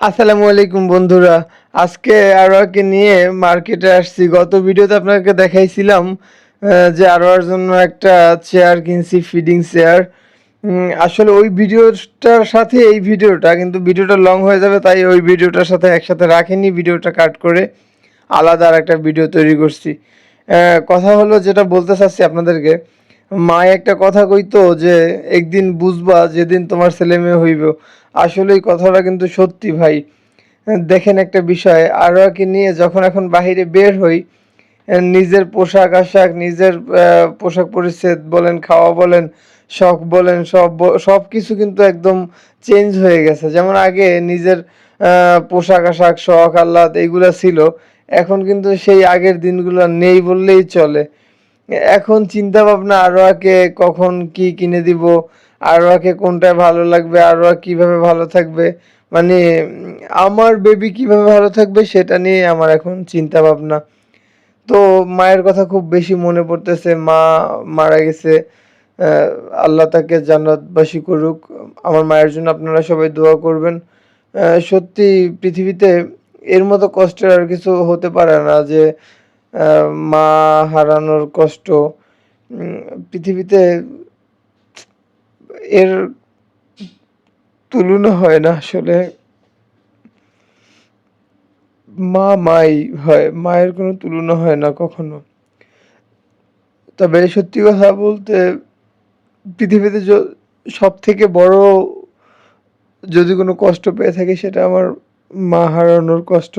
আসসালামু আলাইকুম বন্ধুরা। আজকে আরোয়াকে নিয়ে মার্কেটে আসছি। গত ভিডিওতে আপনাকে দেখাইছিলাম যে আরোয়ার জন্য একটা চেয়ার কিনছি ফিডিং চেয়ার আসলে ওই ভিডিওটার সাথে এই ভিডিওটা, কিন্তু ভিডিওটা লং হয়ে যাবে, তাই ওই ভিডিওটার সাথে একসাথে রাখিনি, ভিডিওটা কাট করে আলাদা আর একটা ভিডিও তৈরি করছি। কথা হলো যেটা বলতে চাচ্ছি আপনাদেরকে মা একটা কথা কইতো যে, একদিন বুঝবা যেদিন তোমার ছেলে মেয়ে হইব। আসলে কথাটা কিন্তু সত্যি ভাই। দেখেন একটা বিষয়, আরোয়াকে নিয়ে যখন এখন বাহিরে বের হই, নিজের পোশাক আশাক, নিজের পোশাক পরিচ্ছেদ বলেন, খাওয়া বলেন, শখ বলেন, সব সব কিছু কিন্তু একদম চেঞ্জ হয়ে গেছে। যেমন আগে নিজের পোশাক আশাক, শখ, আহ্লাদ এইগুলা ছিল, এখন কিন্তু সেই আগের দিনগুলো নেই বললেই চলে। এখন চিন্তা ভাবনা আরোয়াকে কখন কি কিনে দিব, আরোয়াকে কোনটা ভালো লাগবে, আরোয়া কীভাবে ভালো থাকবে মানে আমার বেবি কীভাবে ভালো থাকবে সেটা নিয়ে আমার এখন চিন্তা ভাবনা তো মায়ের কথা খুব বেশি মনে পড়তেছে, মা মারা গেছে আল্লাহ তাকে জান্নাতবাসী করুক। আমার মায়ের জন্য আপনারা সবাই দোয়া করবেন। সত্যি পৃথিবীতে এর মতো কষ্টের আর কিছু হতে পারে না যে মা হারানোর কষ্ট পৃথিবীতে এর তুলনা হয় না আসলে। মা, মাই হয়, মায়ের কোনো তুলনা হয় না কখনো। তবে সত্যি কথা বলতে পৃথিবীতে সব থেকে বড় যদি কোনো কষ্ট পেয়ে থাকি সেটা আমার মা হারানোর কষ্ট।